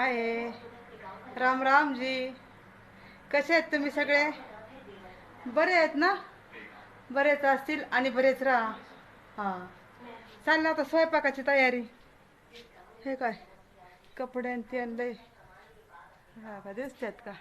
हाय. राम राम जी. कसे आहेत तुम्ही सगळे? बरे आहेत ना? बरेच असतील आणि बरेच राहा. हां. चाललं आता स्वयंपाकाची तयारी. हे काय? कपडे आणि आणलंय हा का? दिसतात का?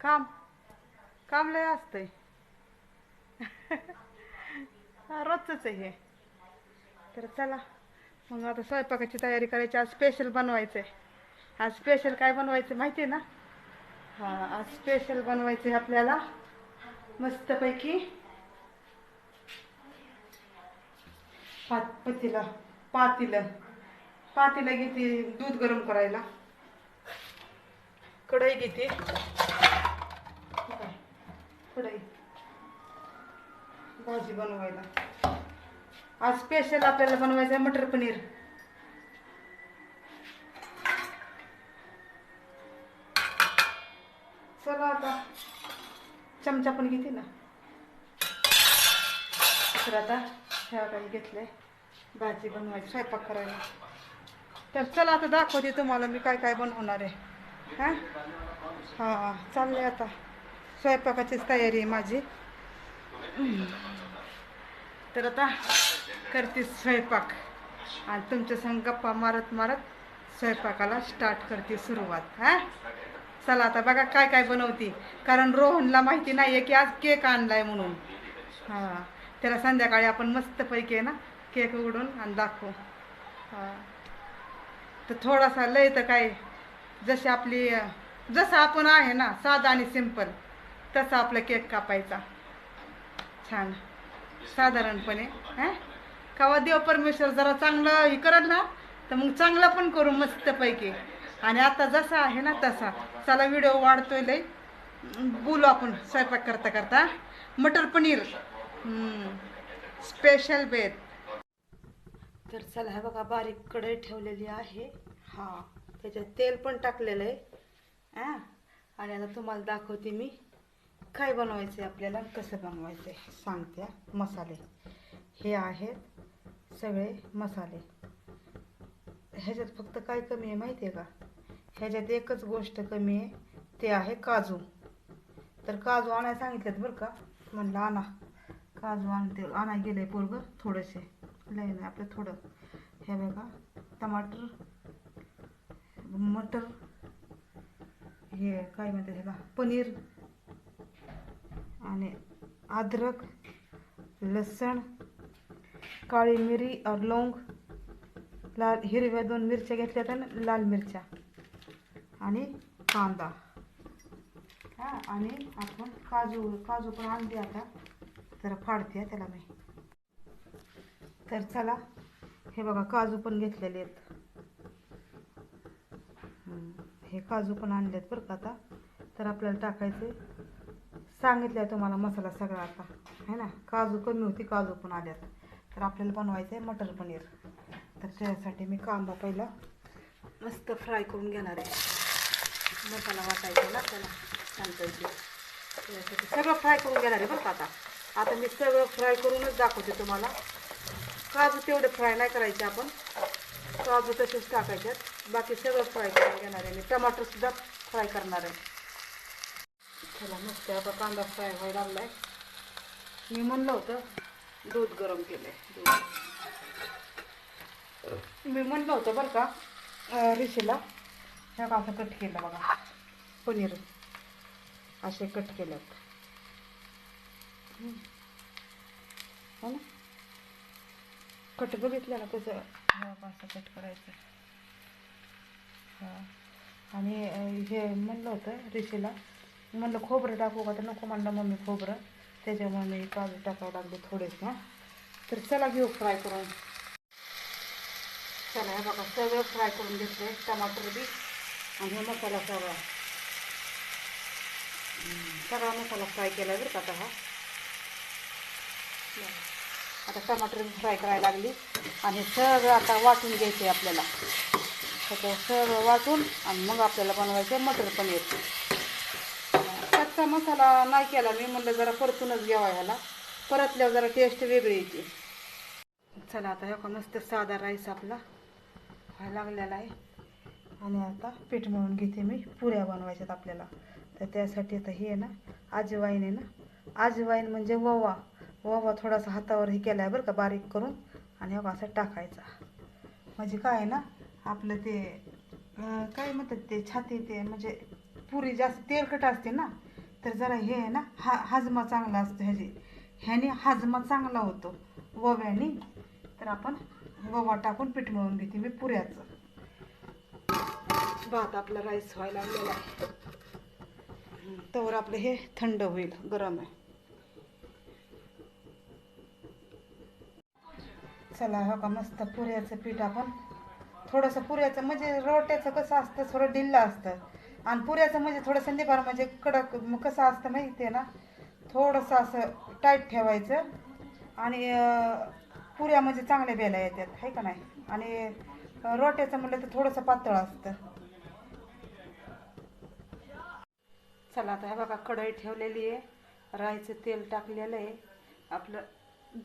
काम. काम लय असतंय. रोजच आहे हे. तर चला. मग आता स्वयंपाकाची तयारी करायची. आज स्पेशल बनवायचं आहे आज स्पेशल काय बनवायचं माहिती आहे ना? हां आज स्पेशल बनवायचं आहे आपल्याला मस्तपैकी पात पतीला. पातीलं पातीला घेते दूध गरम करायला. कढई घेते. कढई. भाजी बनवायला. आज स्पेशल आपल्याला बनवायचं आहे मटर पनीर. चला आता. चमचा पण घेते ना. तर आता ह्या काही घेतलंय. भाजी बनवायची स्वयंपाक करायला. तर चला आता दाखवते तुम्हाला मी काय काय बनवणार आहे. हां? हां चाललंय आता. स्वयंपाकाचीच तयारी आहे माझी. तर आता करते स्वयंपाक. आणि तुमच्या संग गप्पा मारत मारत स्वयंपाकाला स्टार्ट करते सुरुवात हा? चला आता बघा काय काय बनवते. कारण रोहनला माहिती नाही आहे की आज केक आणलाय म्हणून. हां त्याला संध्याकाळी आपण मस्तपैकी आहे ना केक उघडून आणि दाखवू. हां. तर थोडासा लय तर काय जशी आपली जसं आपण आहे ना साधा आणि सिंपल तसा आपला केक कापायचा. छान. साधारणपणे हां? कवा देव परमेश्वर जरा चांगलं हे करल ना तर मग चांगलं पण करू मस्तपैकी. आणि आता जसा आहे ना तसा. चला व्हिडिओ वाढतोय लय. बोलू आपण स्वयंपाक करता करता. मटर पनीर. स्पेशल बेत तर चला हे बघा बारीक कढई ठेवलेली आहे. हा त्याच्यात तेल पण टाकलेलं आहे. हां आणि आता तुम्हाला दाखवते मी काय बनवायचं आहे आपल्याला कसं बनवायचं आहे सांगते मसाले. हे आहेत सगळे मसाले. ह्याच्यात फक्त काय कमी आहे माहिती आहे का? ह्याच्यात एकच गोष्ट कमी आहे ते आहे काजू. तर काजू आणायला सांगितलेत बरं का? म्हणलं आणा. काजू आणते आणाय गेले पोरग थोडेसे. लय नाही आपलं थोडं. हे बघा टमाटर मटर हे काय म्हणते ह्याला? पनीर आणि अद्रक लसण काळी मिरी और लवंग लाल हिरव्या दोन मिरच्या घेतल्यात आणि लाल मिरच्या आणि कांदा. हा आणि आपण काजू काजू पण आणले आता. जरा फाडते त्याला मी. तर चला हे बघा काजू पण घेतलेले आहेत. हे काजू पण आणलेत बरं का आता. तर आपल्याला टाकायचे. सांगितलं आहे तुम्हाला मसाला सगळा आता. है ना? काजू कमी होती काजू पण आल्यात. तर आपल्याला बनवायचं आहे मटर पनीर. तर त्यासाठी मी कांदा पहिला मस्त फ्राय करून घेणार आहे. मसाला वाटायचा ना त्याला छानपैकी त्यासाठी सगळं फ्राय करून घेणार आहे बरं का आता. आता मी सगळं फ्राय करूनच दाखवते तुम्हाला. काजू तेवढे फ्राय नाही करायचे आपण. काजू तसेच टाकायच्यात बाकी सगळं फ्राय करून घेणार आहे मी. टमाटरसुद्धा फ्राय करणार आहे. चला मस्त आता कांदा फ्राय व्हायला लागलाय. मी म्हणलं होतं दूध गरम केलंय दूध. मी म्हणलं होतं बरं का रिशीला ह्या असं कट केलं बघा पनीर. असे कट केलं हो ना? कट बघितलं ना कसं? ह्या असं कट करायचं. हां. आणि हे म्हणलं होतं रिशीला म्हणलं खोबरं टाकू का? तर नको म्हणलं मम्मी खोबरं. त्याच्यामुळे मी काजू टाकावं लागले थोडेच ना तर चला घेऊ फ्राय करून. चला हे बघा सगळं फ्राय करून घेतले टमाटर बी आणि हे मसाला सगळा. सगळा मसाला फ्राय केला बरं का आता हा? आता टमाटर बी फ्राय करायला लागली आणि सगळं आता वाटून घ्यायचे आपल्याला. सगळं सगळं वाटून आणि मग आपल्याला बनवायचं आहे मटर पनीर. मसाला नाही केला मी म्हणलं जरा परतूनच घ्यावा ह्याला. परतल्यावर जरा टेस्ट वेगळी येते. चला आता हे का मस्त साधा राईस आपला. व्हायला लागलेला आहे. आणि आता पीठ मळून घेते मी. पुऱ्या बनवायच्यात आपल्याला. तर त्यासाठी आता हे आहे ना आजवाईन आहे ना. आजवाईन म्हणजे ववा. ववा थोडासा हातावर हे केला आहे बरं का बारीक करून. आणि हा असा टाकायचा. म्हणजे काय आहे ना आपलं ते काय म्हणतात ते छाती ते म्हणजे पुरी जास्त तेलकट असते ना तर जरा हे आहे ना हा हाजमा चांगला असतो ह्याची ह्याने हाजमा चांगला होतो. वव्याने. तर आपण ववा टाकून पीठ मळून घेते मी पुऱ्याचं. भात आपला राईस व्हायला लागलेला आहे. तवर आपलं हे थंड होईल गरम आहे. चला हो का मस्त पुऱ्याचं पीठ आपण. थोडंसं पुऱ्याचं म्हणजे रोट्याचं कसं असतं थोडं ढिल्लं असतं. आणि पुऱ्याचं म्हणजे थोडं संध्याकाळ म्हणजे कडक कसं असतं माहिती आहे ना? थोडंसं असं टाईट ठेवायचं. आणि पुऱ्या म्हणजे चांगल्या बेला येतात आहे का नाही? आणि रोट्याचं म्हटलं तर थोडंसं पातळ असतं. चला आता हे बघा कढई ठेवलेली आहे. राईचं तेल टाकलेलं आहे. आपलं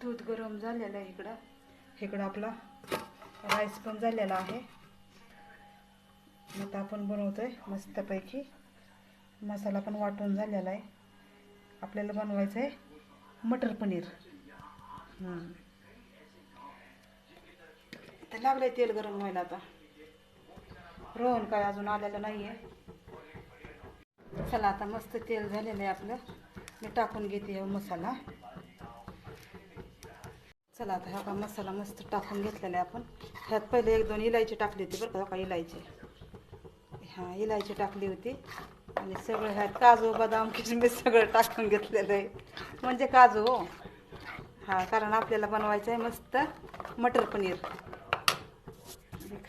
दूध गरम झालेलं आहे इकडं. इकडं आपला राईस पण झालेला आहे. आता आपण बनवतोय मस्तपैकी. मसाला पण वाटून झालेला आहे. आपल्याला बनवायचं आहे मटर पनीर. हम्म. तर लागलंय तेल गरम व्हायला आता. रोहन काय अजून आलेलं नाही आहे चला आता मस्त तेल झालेलं आहे आपलं. मी टाकून घेते मसाला. चला आता हा का मसाला मस्त टाकून घेतलेला आहे आपण. ह्यात पहिले एक दोन इलायची टाकली होती बरं का इलायची. हां इलायची टाकली होती. आणि सगळं ह्यात काजू बदाम किशमिश सगळं टाकून घेतलेलं आहे. म्हणजे काजू हो. हां कारण आपल्याला बनवायचं आहे मस्त मटर पनीर.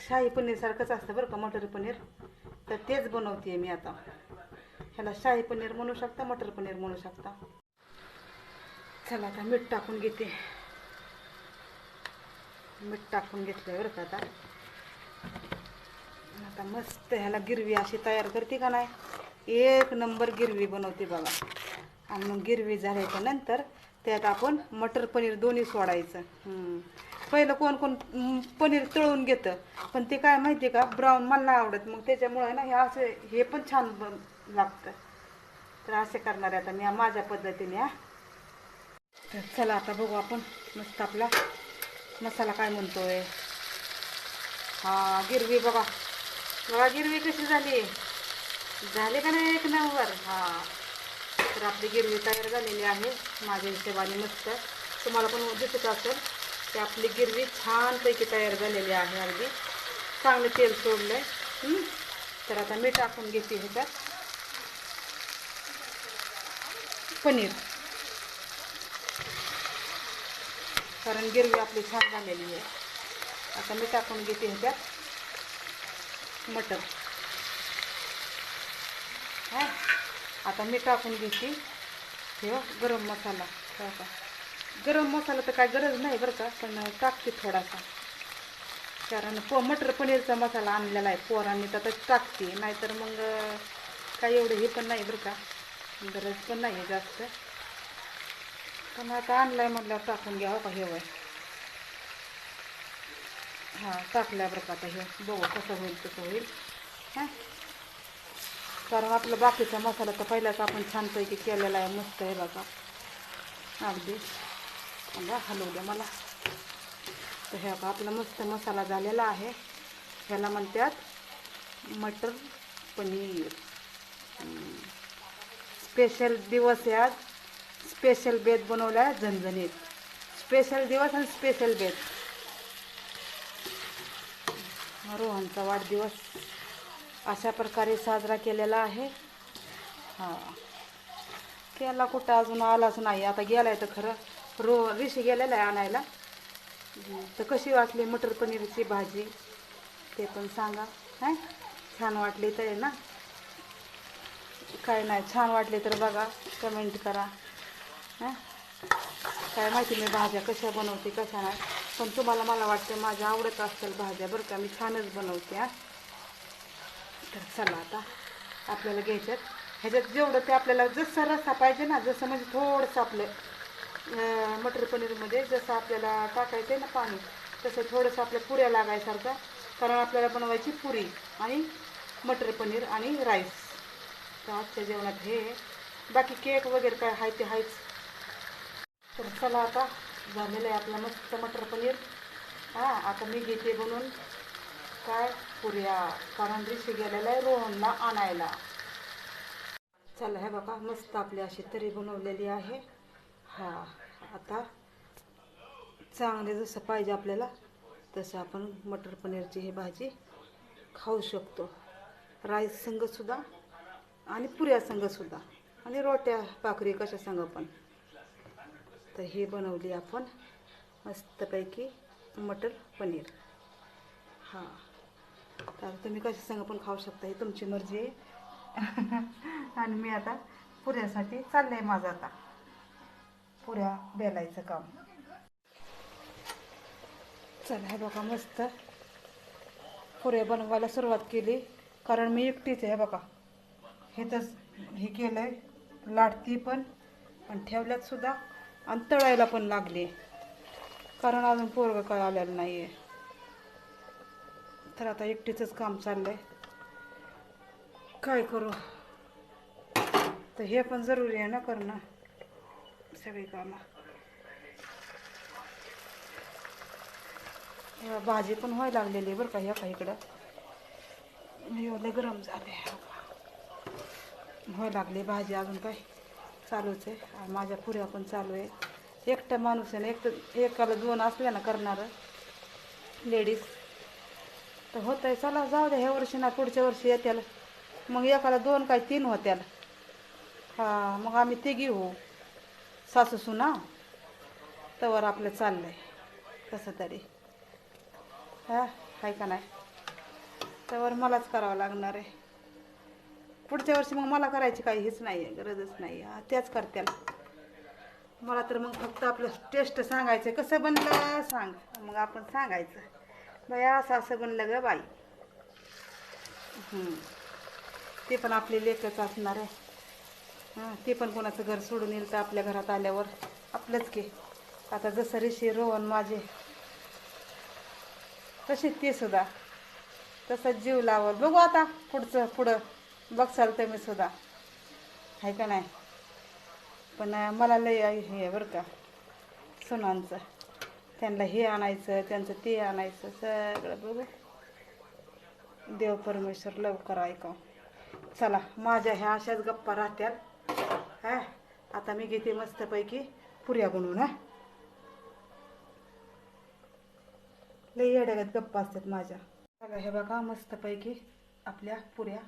शाही पनीरसारखंच असतं बरं का मटर पनीर. तर तेच बनवते मी आता. ह्याला शाही पनीर म्हणू शकता मटर पनीर म्हणू शकता. चला आता मीठ टाकून घेते. मीठ टाकून घेतलं बरं का आता. मस्त ह्याला गिरवी अशी तयार करते का नाही? एक नंबर गिरवी बनवते बघा. आणि मग गिरवी झाल्याच्यानंतर त्यात आपण मटर पनीर दोन्ही सोडायचं. पहिलं कोण कोण पनीर तळून घेतं. पण ते काय माहिती का? ब्राऊन मला नाही आवडत. मग त्याच्यामुळे ना हे असं हे पण छान बन लागतं. तर असे करणार आहे आता मी माझ्या पद्धतीने हा. तर चला आता बघू आपण मस्त आपला मसाला काय म्हणतोय. हा गिरवी बघा. बघा गिरवी कशी झाली? झाली का नाही एक नंबर? हा. तर आपली गिरवी तयार झालेली आहे माझ्या हिशेबाने मस्त. तुम्हाला पण दिसत असेल की आपली गिरवी छानपैकी तयार झालेली आहे अगदी. चांगलं तेल सोडलं आहे तर आता मी टाकून घेते ह्याच्यात. पनीर. कारण गिरवी आपली छान झालेली आहे. आता मी टाकून घेते ह्याच्यात. मटर हां आता मी टाकून घेते हे गरम मसाला हो गरम मसाला तर काय गरज नाही बरं का पण टाकते थोडासा. कारण प मटर पनीरचा मसाला आणलेला आहे पोरांनी तर टाकते. नाहीतर मग काय एवढं हे पण नाही बरं का. गरज पण नाही आहे जास्त. पण आता आणलाय म्हटल्यावर टाकून घ्या हो का हे वय? हां टाकल्या बरं का आता हे. बघू कसं होईल कसं होईल. हां? कारण आपला बाकीचा मसाला तर पहिलाच आपण छानपैकी केलेला आहे मस्त आहे बघा. अगदी. बघा हलवू द्या मला. तर हे बघा आपला मस्त मसाला झालेला आहे. ह्याला म्हणतात मटर पनीर. स्पेशल दिवस आहे आज स्पेशल बेत बनवला आहे झणझणीत. स्पेशल दिवस आणि स्पेशल बेत. रोहनचा वाढदिवस अशा प्रकारे साजरा केलेला आहे. हा. केला कुठं अजून? आलाच नाही. आता गेला आहे तर खरं. रो ऋषी गेलेला आहे आणायला. तर कशी वाटली मटर पनीरची भाजी? ते पण सांगा. हां? छान वाटली तर ना? काय नाही छान वाटले तर बघा. कमेंट करा. हां? काय माहिती मी भाज्या कशा बनवते कशा नाही. पण तुम्हाला मला वाटतं माझ्या आवडत असतील भाज्या बरं का मी छानच बनवते हा. तर चला आता आपल्याला घ्यायच्यात. ह्याच्यात जेवढं ते आपल्याला जसा रस्सा पाहिजे ना जसं म्हणजे थोडंसं आपलं मटर पनीरमध्ये जसं आपल्याला टाकायचं आहे ना पाणी तसं थोडंसं आपल्या पुऱ्या लागायसारखं कारण आपल्याला बनवायची पुरी आणि मटर पनीर आणि राईस. तर आजच्या जेवणात हे. बाकी केक वगैरे काय आहे ते आहेच. तर चला आता झालेलं आहे आपला मस्त मटर पनीर. हां आता मी घेते बनवून काय पुऱ्या. कारण ऋषी गेलेला आहे रोहनला आणायला. चला हे बघा मस्त आपली अशी तरी बनवलेली आहे. हा आता चांगले जसं पाहिजे आपल्याला तसं आपण मटर पनीरची ही भाजी खाऊ शकतो. राईस संगसुद्धा आणि पुऱ्या संगसुद्धा आणि रोट्या भाकरी कशा संग पण तर हे बनवली आपण. मस्तपैकी मटर पनीर. हां. तर तुम्ही कशा संग पण खाऊ शकता ही तुमची मर्जी आहे. आणि मी आता पुऱ्यासाठी चाललं आहे माझं आता. पुऱ्या बेलायचं काम. चला हे बघा मस्त. पुऱ्या बनवायला सुरुवात केली. कारण मी एकटीच आहे बघा. हे तर हे केलं आहे लाटती पण. पण ठेवल्यात सुद्धा. आणि तळायला पण लागली. कारण अजून पोरगं काय आलेलं नाही आहे तर आता एकटीचंच काम चाललं आहे काय करू? तर हे पण जरुरी आहे ना करणं. सगळी कामं. भाजी पण व्हायला लागलेली आहे बरं का ह्या का इकडं. एवढे गरम झाले व्हायला लागली भाजी अजून काही. चालूच आहे. आणि माझ्या पुऱ्या पण चालू आहे. एकटा माणूस आहे ना एक एकाला दोन असल्या ना करणारं. लेडीज तर होत आहे चला जाऊ द्या ह्या वर्षी ना पुढच्या वर्षी येत्याला. मग एकाला दोन काय तीन होत्याला. हां मग आम्ही तिघी होऊ. सासू सुना. तवर आपलं चाललं आहे कसं तरी. हा आहे का नाही? तवर मलाच करावं लागणार आहे. पुढच्या वर्षी मग मला करायची काही हेच नाही आहे गरजच नाही आहे त्याच करत्याल मला तर मग फक्त आपलं टेस्ट सांगायचं कसं बनलं सांग. मग आपण सांगायचं. बाया असं असं बनलं ग बाई. ते पण आपली लेखच असणार आहे. हां ते पण कोणाचं घर सोडून येईल तर आपल्या घरात आल्यावर. आपलंच की. आता जसं ऋषी रोहन माझे. तसे ते सुद्धा. तसं जीव लावल. बघू आता पुढचं पुढं. बघसाल तुम्ही सुद्धा. आहे का नाही? पण मला लय हे आहे बरं का सुनांचं. त्यांना हे आणायचं त्यांचं ते आणायचं सगळं बघू. देव परमेश्वर लवकर ऐकाव. चला माझ्या ह्या अशाच गप्पा राहत्यात. हा आता मी घेते मस्तपैकी पुऱ्या बनवून हा. लई येड्यागत गप्पा असतात माझ्या. बघा हे बघा मस्तपैकी आपल्या पुऱ्या.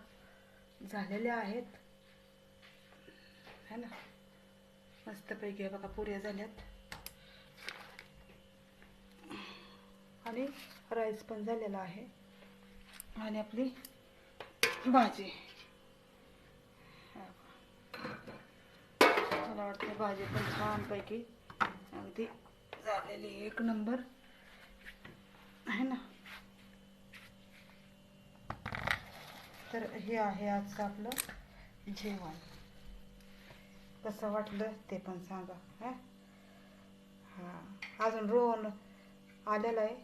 झालेल्या आहेत. है ना? मस्तपैकी हे बघा पुऱ्या झाल्यात. आणि राईस पण झालेला आहे. आणि आपली भाजी. मला वाटतं भाजी पण छानपैकी अगदी झालेली एक नंबर. है ना? तर हे आहे आजचं आपलं जेवण. कसं वाटलं ते पण सांगा हा? हां अजून रोहन आलेला आहे.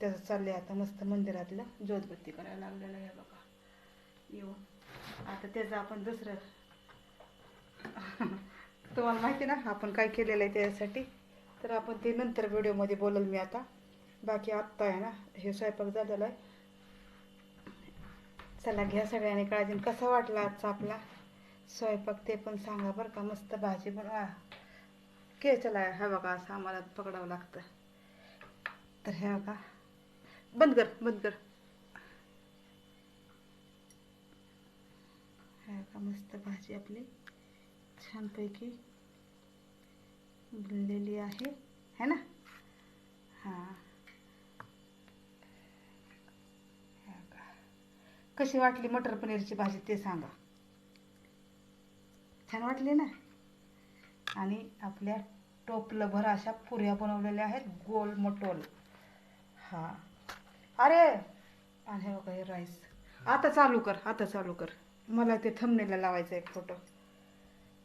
त्याचं चाललं आहे आता मस्त मंदिरातलं. ज्योतबत्ती करायला लागलेलं आहे बघा. येऊन आता त्याचं आपण दुसरं तुम्हाला माहिती ना आपण काय केलेलं आहे त्याच्यासाठी तर आपण ते नंतर व्हिडिओमध्ये बोलल मी आता. बाकी आत्ता आहे ना हे स्वयंपाक झालेला आहे. चला घ्या सगळ्यांनी काळजी. कसा वाटला आजचा आपला स्वयंपाक ते पण सांगा बरं का. मस्त भाजी बनवा के चला हा बघा असं आम्हाला पकडावं लागतं. तर हे बघा. बंद कर बंद कर. हे बघा मस्त भाजी आपली छानपैकी बनलेली आहे. है ना? हां बघा. कशी वाटली मटर पनीरची भाजी ते सांगा. छान वाटली ना? आणि आपल्या टोपलं भर अशा पुऱ्या बनवलेल्या आहेत गोल मटोल. हा. अरे! आणि बघा हे राईस आता चालू कर आता चालू कर. मला ते थंबनेला लावायचा एक फोटो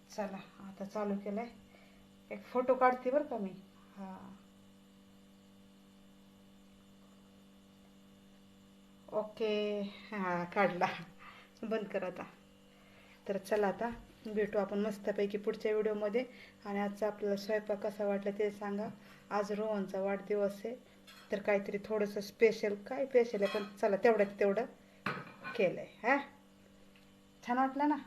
चला आता चालू केलाय. एक फोटो काढते बरं का मी. हा. ओके. हां काढला. बंद कर आता. तर चला आता भेटू आपण मस्तपैकी पुढच्या व्हिडिओमध्ये. आणि आजचा आपल्याला स्वयंपाक कसा वाटला ते सांगा. आज रोहनचा वाढदिवस आहे. तर काहीतरी थोडंसं स्पेशल काय स्पेशल आहे? पण चला तेवढ्यात तेवढं केलं आहे हां? छान वाटलं ना?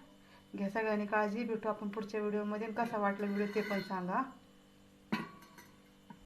घ्या सगळ्यांनी काळजी भेटू आपण पुढच्या व्हिडिओमध्ये. कसा वाटला व्हिडिओ ते पण सांगा